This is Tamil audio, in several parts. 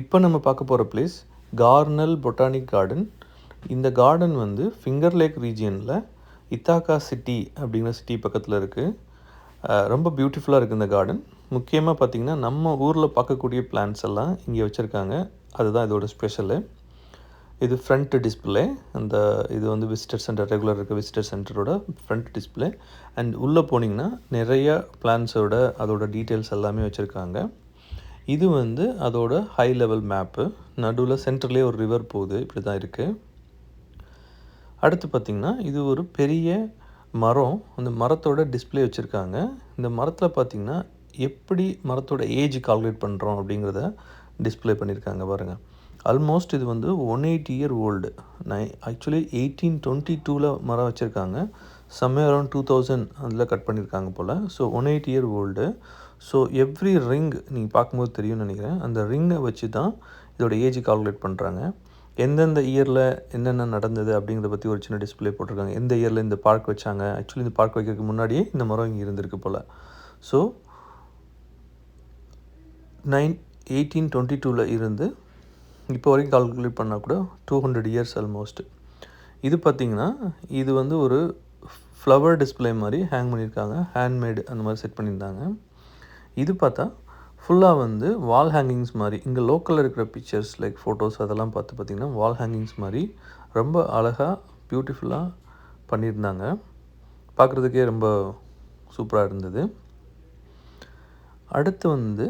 இப்போ நம்ம பார்க்க போகிற பிளேஸ் கார்னல் பொட்டானிக் கார்டன் இந்த கார்டன் வந்து ஃபிங்கர் லேக் ரீஜியனில் இத்தாக்கா சிட்டி அப்படிங்கிற சிட்டி பக்கத்தில் இருக்குது ரொம்ப பியூட்டிஃபுல்லாக இருக்குது இந்த கார்டன் முக்கியமாக பார்த்திங்கன்னா நம்ம ஊரில் பார்க்கக்கூடிய பிளான்ஸ் எல்லாம் இங்கே வச்சுருக்காங்க. அதுதான் இதோட ஸ்பெஷலு இது ஃப்ரண்ட் டிஸ்பிளே அந்த இது வந்து விசிட்டர் சென்டர் ரெகுலர் இருக்க விசிட்டர் சென்டரோட ஃப்ரண்ட் டிஸ்பிளே அண்ட் உள்ளே போனீங்கன்னா நிறைய பிளான்ஸோட அதோட டீட்டெயில்ஸ் எல்லாமே வச்சுருக்காங்க. இது வந்து அதோட ஹை லெவல் மேப்பு நடுவில் சென்டர்லேயே ஒரு ரிவர் போகுது. இப்படி தான் இருக்குது அடுத்து பார்த்திங்கன்னா இது ஒரு பெரிய மரம். அந்த மரத்தோட டிஸ்பிளே வச்சுருக்காங்க. இந்த மரத்தில் பார்த்திங்கன்னா எப்படி மரத்தோட ஏஜ் கால்குலேட் பண்ணுறோம் அப்படிங்கிறத டிஸ்பிளே பண்ணியிருக்காங்க பாருங்கள் ஆல்மோஸ்ட் இது வந்து ஒன் எயிட் இயர் ஓல்டு நை ஆக்சுவலி எயிட்டீன் டுவெண்ட்டி டூவில் மரம் வச்சுருக்காங்க. சம்மே அரௌண்ட் டூ தௌசண்ட் அதில் கட் பண்ணியிருக்காங்க போல். So one eight year old so every ring நீங்கள் பார்க்கும்போது தெரியும்னு நினைக்கிறேன். அந்த ரிங்கை வச்சு தான் இதோட ஏஜ் கால்குலேட் பண்ணுறாங்க எந்தெந்த இயரில் என்னென்ன நடந்தது அப்படிங்கிறத பற்றி ஒரு சின்ன டிஸ்பிளே போட்டிருக்காங்க. எந்த இயரில் இந்த பார்க் வச்சாங்க? ஆக்சுவலி இந்த பார்க் வைக்கிறதுக்கு முன்னாடியே இந்த மரம் இங்கே இருந்திருக்கு போல். ஸோ நைன் எயிட்டீன் டுவெண்ட்டி டூவில் இருந்து இப்போ வரைக்கும் கால்குலேட் பண்ணால் கூட டூ ஹண்ட்ரட் இயர்ஸ் ஆல்மோஸ்ட் இது பார்த்திங்கன்னா இது வந்து ஒரு ஃப்ளவர் டிஸ்பிளே மாதிரி ஹேங் பண்ணியிருக்காங்க. ஹேண்ட்மேடு அந்த மாதிரி செட் பண்ணியிருந்தாங்க. இது பார்த்தா ஃபுல்லாக வந்து வால் ஹேங்கிங்ஸ் மாதிரி இங்கே லோக்கலில் இருக்கிற பிக்சர்ஸ் லைக் ஃபோட்டோஸ் அதெல்லாம் பார்த்து பார்த்திங்கன்னா வால் ஹேங்கிங்ஸ் மாதிரி ரொம்ப அழகாக பியூட்டிஃபுல்லாக பண்ணியிருந்தாங்க. பார்க்குறதுக்கே ரொம்ப சூப்பராக இருந்தது. அடுத்து வந்து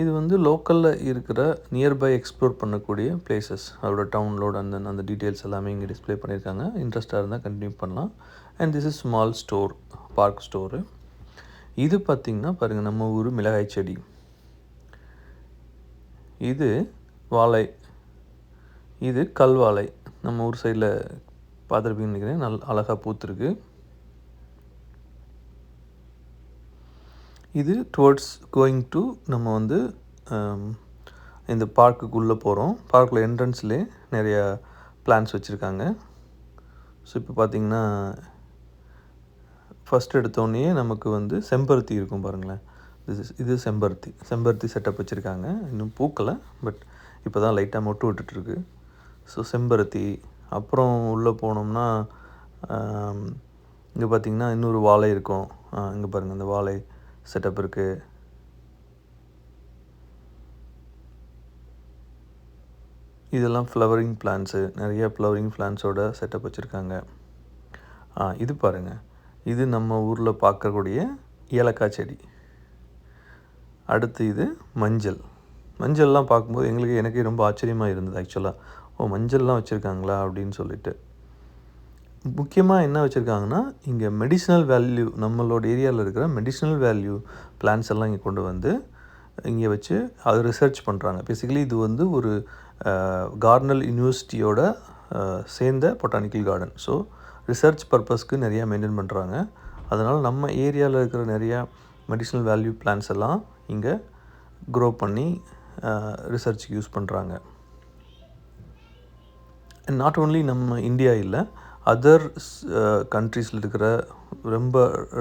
இது வந்து லோக்கலில் இருக்கிற நியர்பை எக்ஸ்ப்ளோர் பண்ணக்கூடிய பிளேசஸ் அதோட டவுன்லோட் அந்த அந்த டீட்டெயில்ஸ் எல்லாமே இங்கே டிஸ்பிளே பண்ணியிருக்காங்க. இன்ட்ரெஸ்ட்டாக இருந்தால் கண்டினியூ பண்ணலாம். And this is small store park store இது பார்த்திங்கன்னா பாருங்கள் நம்ம ஊர் மிளகாய் செடி. இது வாழை. இது கல்வாழை. நம்ம ஊர் சைடில் பார்த்துருப்பீங்கன்னு நினைக்கிறேன். நல் அழகாக பூத்துருக்கு. இது டுவர்ட்ஸ் கோயிங் டு நம்ம வந்து um, இந்த பார்க்குக்குள்ளே போகிறோம் பார்க்கில் என்ட்ரன்ஸ்லேயே நிறையா பிளான்ஸ் வச்சுருக்காங்க. ஸோ இப்போ பார்த்திங்கன்னா ஃபஸ்ட் எடுத்தோடனே நமக்கு வந்து செம்பருத்தி இருக்கும் பாருங்களேன். இது இது செம்பருத்தி. செம்பருத்தி செட்டப் வச்சுருக்காங்க. இன்னும் பூக்கலை பட் இப்போ தான் லைட்டாக மொட்டு விட்டுட்டுருக்கு. ஸோ செம்பருத்தி. அப்புறம் உள்ளே போனோம்னா um, இங்கே பார்த்திங்கன்னா இன்னொரு வாழை இருக்கும். இங்கே பாருங்கள் இந்த வாழை. செட்டப் இருக்குது இதெல்லாம் ஃப்ளவரிங் பிளான்ஸு நிறைய ஃப்ளவரிங் பிளான்ஸோட செட்டப் வச்சுருக்காங்க. ஆ இது பாருங்கள் இது நம்ம ஊரில் பார்க்கக்கூடிய ஏலக்காய் செடி. அடுத்து இது மஞ்சள். மஞ்சள்லாம் பார்க்கும்போது எங்களுக்கு எனக்கே ரொம்ப ஆச்சரியமாக இருந்தது ஆக்சுவலாக ஓ மஞ்சள்லாம் வச்சுருக்காங்களா அப்படின்னு சொல்லிட்டு. முக்கியமாக என்ன வச்சுருக்காங்கன்னா இங்கே மெடிசினல் வேல்யூ நம்மளோட ஏரியாவில் இருக்கிற மெடிசினல் வேல்யூ பிளான்ஸ் எல்லாம் இங்கே கொண்டு வந்து இங்கே வச்சு அது ரிசர்ச் பண்ணுறாங்க பேசிக்கலி இது வந்து ஒரு கார்னல் யூனிவர்சிட்டியோட சேர்ந்த பொட்டானிக்கல் கார்டன் ஸோ ரிசர்ச் பர்பஸ்க்கு நிறையா மெயின்டைன் பண்ணுறாங்க அதனால் நம்ம ஏரியாவில் இருக்கிற நிறையா மெடிசினல் வேல்யூ பிளான்ஸ் எல்லாம் இங்கே க்ரோ பண்ணி ரிசர்ச்சுக்கு யூஸ் பண்ணுறாங்க நாட் ஓன்லி நம்ம இந்தியா இல்லை அதர் கண்ட்ரீஸில் uh, இருக்கிற ரொம்ப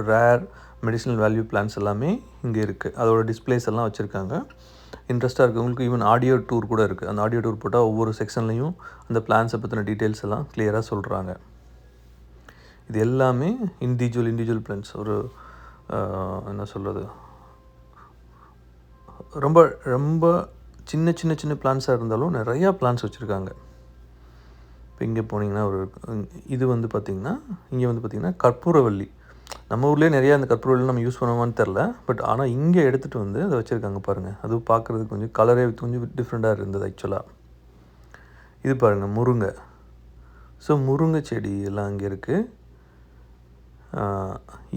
ரேர் மெடிசினல் வேல்யூ பிளான்ஸ் எல்லாமே இங்கே இருக்குது அதோட டிஸ்பிளேஸ் எல்லாம் வச்சுருக்காங்க. இன்ட்ரெஸ்ட்டாக இருக்கவங்களுக்கு ஈவன் ஆடியோ டூர் கூட இருக்குது அந்த ஆடியோ டூர் போட்டால் ஒவ்வொரு செக்ஷன்லேயும் அந்த பிளான்ஸை பற்றின டீட்டெயில்ஸ் எல்லாம் கிளியராக சொல்கிறாங்க இது எல்லாமே இண்டிவிஜுவல் இண்டிவிஜுவல் பிளான்ஸ் ஒரு என்ன சொல்கிறது ரொம்ப ரொம்ப சின்ன சின்ன சின்ன பிளான்ஸாக இருந்தாலும் நிறையா பிளான்ஸ் வச்சுருக்காங்க. இப்போ இங்கே போனீங்கன்னா ஒரு இது வந்து பார்த்திங்கன்னா இங்கே வந்து பார்த்திங்கன்னா கற்பூரவல்லி நம்ம ஊர்லேயே நிறையா அந்த கற்பூரவல்லி நம்ம யூஸ் பண்ணுவோமான்னு தெரில பட் ஆனால் இங்கே எடுத்துகிட்டு வந்து அதை வச்சுருக்காங்க பாருங்கள் அது பார்க்குறதுக்கு கொஞ்சம் கலரே கொஞ்சம் டிஃப்ரெண்ட்டாக இருந்தது ஆக்சுவலாக இது பாருங்கள் முருங்கை. ஸோ முருங்கை செடி எல்லாம் அங்கே இருக்குது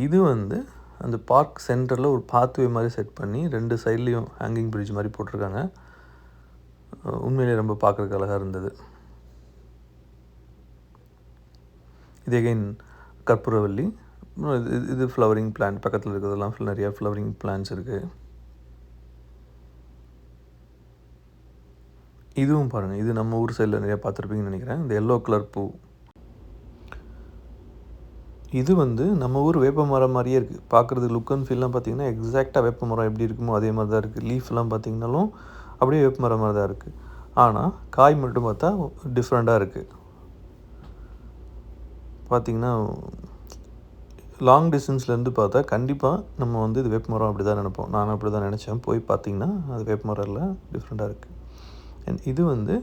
இது வந்து அந்த பார்க் சென்டரில் ஒரு பாத்வே மாதிரி செட் பண்ணி ரெண்டு சைட்லேயும் ஹேங்கிங் பிரிட்ஜ் மாதிரி போட்டிருக்காங்க. உண்மையிலே ரொம்ப பார்க்குறதுக்கு அழகாக இருந்தது. இது எகைன் கற்பூரவல்லி. இது இது ஃப்ளவரிங் பிளான்ட் பக்கத்தில் இருக்கிறதெல்லாம் நிறையா ஃப்ளவரிங் பிளான்ஸ் இருக்குது இதுவும் பாருங்கள் இது நம்ம ஊர் சைடில் நிறையா பார்த்துருப்பீங்கன்னு நினைக்கிறேன். இந்த எல்லோ கலர் பூ. இது வந்து நம்ம ஊர் வேப்ப மரம் மாதிரியே இருக்குது பார்க்குறது லுக் அண்ட் ஃபீல்லாம் பார்த்தீங்கன்னா எக்ஸாக்டாக வேப்ப மரம் எப்படி இருக்குமோ அதே மாதிரி தான் இருக்குது லீஃப்லாம் பார்த்தீங்கன்னாலும் அப்படியே வேப்ப மரம் மாதிரி தான் இருக்குது ஆனால் காய் மட்டும் பார்த்தா டிஃப்ரெண்ட்டாக இருக்குது பார்த்திங்கன்னா லாங் டிஸ்டன்ஸ்லேருந்து பார்த்தா கண்டிப்பாக நம்ம வந்து இது வேப்பமரம் அப்படி தான் நினைப்போம். நானும் அப்படி தான் நினச்சேன். போய் பார்த்திங்கன்னா அது வேப்பமரம் இல்லை டிஃப்ரெண்ட்டாக இருக்குது அண்ட் இது வந்து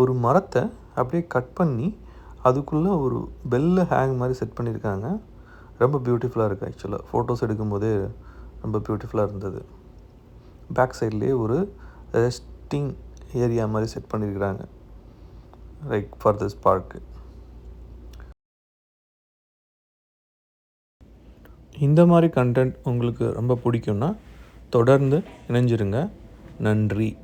ஒரு மரத்தை அப்படியே கட் பண்ணி அதுக்குள்ளே ஒரு பெல்ல ஹேங் மாதிரி செட் பண்ணியிருக்காங்க. ரொம்ப பியூட்டிஃபுல்லாக இருக்குது ஆக்சுவலாக ஃபோட்டோஸ் எடுக்கும்போதே ரொம்ப பியூட்டிஃபுல்லாக இருந்தது. பேக் சைட்லேயே ஒரு ரெஸ்டிங் ஏரியா மாதிரி செட் பண்ணியிருக்கிறாங்க. லைக் ஃபார் திஸ் பார்க்கு இந்த மாதிரி கண்டென்ட் உங்களுக்கு ரொம்ப பிடிக்கும்னா தொடர்ந்து இணைஞ்சிருங்க. நன்றி.